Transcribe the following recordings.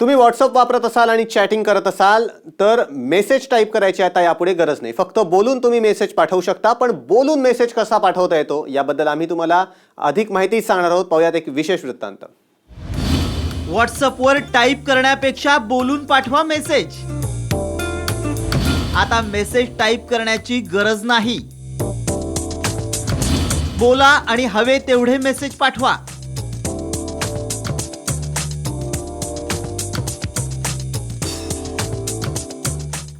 तुम्ही व्हॉट्सअप वापरत असाल आणि चॅटिंग करत असाल तर मेसेज टाईप करायची आता यापुढे गरज नाही. फक्त बोलून तुम्ही मेसेज पाठवू शकता पण बोलून मेसेज कसा पाठवता येतो याबद्दल आम्ही तुम्हाला अधिक माहिती सांगणार आहोत. पाहूयात एक विशेष वृत्तांत. व्हॉट्सअपवर टाईप करण्यापेक्षा बोलून पाठवा मेसेज आता मेसेज टाईप करण्याची गरज नाही. बोला आणि हवे तेवढे मेसेज पाठवा.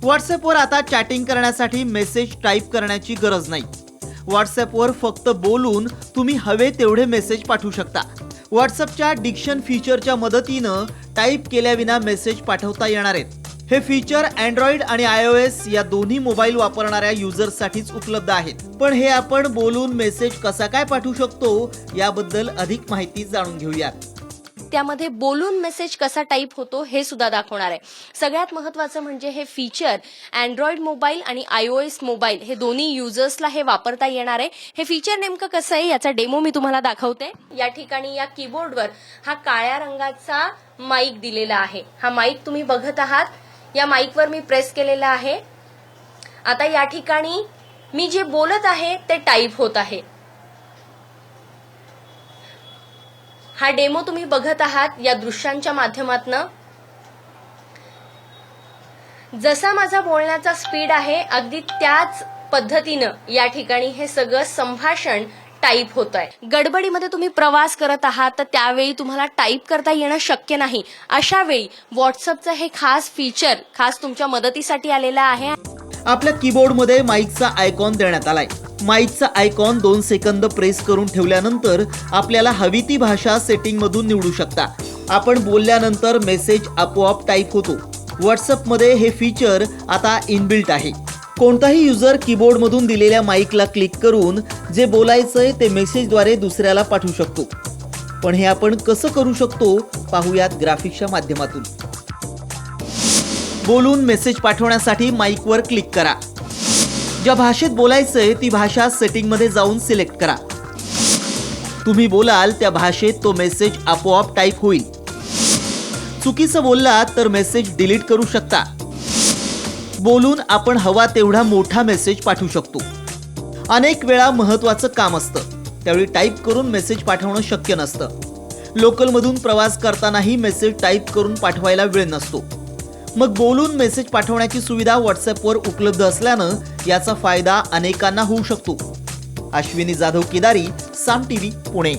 व्हॉट्सअपवर आता चॅटिंग करण्यासाठी मेसेज टाईप करण्याची गरज नाही. व्हॉट्सअपवर फक्त बोलून तुम्ही हवे तेवढे मेसेज पाठवू शकता. व्हॉट्सअपच्या डिक्शन फीचरच्या मदतीनं टाईप केल्याविना मेसेज पाठवता येणार आहेत. हे फीचर अँड्रॉइड आणि आय ओ एस या दोन्ही मोबाईल वापरणाऱ्या युजर्ससाठीच उपलब्ध आहेत. पण हे आपण बोलून मेसेज कसा काय पाठवू शकतो याबद्दल अधिक माहिती जाणून घेऊयात. त्यामध्ये बोलून मेसेज कसा टाईप होतो हे सुद्धा दाखवणार आहे. सगळ्यात महत्वाचं म्हणजे हे फीचर अँड्रॉइड मोबाईल आणि आय ओ एस मोबाईल हे दोन्ही युजर्सला हे वापरता येणार आहे. हे फीचर नेमकं कसं आहे याचा डेमो मी तुम्हाला दाखवते. या ठिकाणी या कीबोर्डवर हा काळ्या रंगाचा माईक दिलेला आहे. हा माईक तुम्ही बघत आहात. या माईकवर मी प्रेस केलेला आहे. आता या ठिकाणी मी जे बोलत आहे ते टाईप होत आहे. हा डेमो तुम्ही बघत आहात या दृश्यांच्या माध्यमातनं. जसा माझा बोलण्याचा स्पीड आहे अगदी त्याच पद्धतीनं या ठिकाणी हे सगळं संभाषण टाईप होत आहे गडबडीमध्ये तुम्ही प्रवास करत आहात तर त्यावेळी तुम्हाला टाईप करता येणं शक्य नाही. अशा वेळी व्हॉट्सअपचं हे खास फीचर खास तुमच्या मदतीसाठी आलेलं आहे. आपल्या कीबोर्डमध्ये माईकचा आयकॉन देण्यात आलाय. माईकचं आयकॉन दोन सेकंद प्रेस करून ठेवल्यानंतर आपल्याला हवी ती भाषा सेटिंग मधून निवडू शकता. आपण बोलल्यानंतर मेसेज आपोआप टाईप होतो. व्हॉट्सअपमध्ये हे फीचर आता इनबिल्ट आहे. कोणताही युजर कीबोर्डमधून दिलेल्या माईकला क्लिक करून जे बोलायचंय ते मेसेजद्वारे दुसऱ्याला पाठवू शकतो. पण हे आपण कसं करू शकतो पाहूयात ग्राफिक्सच्या माध्यमातून. बोलून मेसेज पाठवण्यासाठी माईकवर क्लिक करा. ज्या भाषेत बोलायचंय ती भाषा सेटिंगमध्ये जाऊन सिलेक्ट करा. तुम्ही बोलाल त्या भाषेत तो मेसेज आपोआप टाईप होईल. चुकीचं बोललात तर मेसेज डिलीट करू शकता. बोलून आपण हवा तेवढा मोठा मेसेज पाठवू शकतो. अनेक वेळा महत्वाचं काम असतं. त्यावेळी टाईप करून मेसेज पाठवणं शक्य नसतं. लोकलमधून प्रवास करतानाही मेसेज टाईप करून पाठवायला वेळ नसतो. मग बोलून मेसेज पाठवण्याची सुविधा व्हॉट्सअपवर उपलब्ध असल्यानं याचा फायदा अनेकांना होऊ शकतो. अश्विनी जाधव केदारी साम टीव्ही पुणे.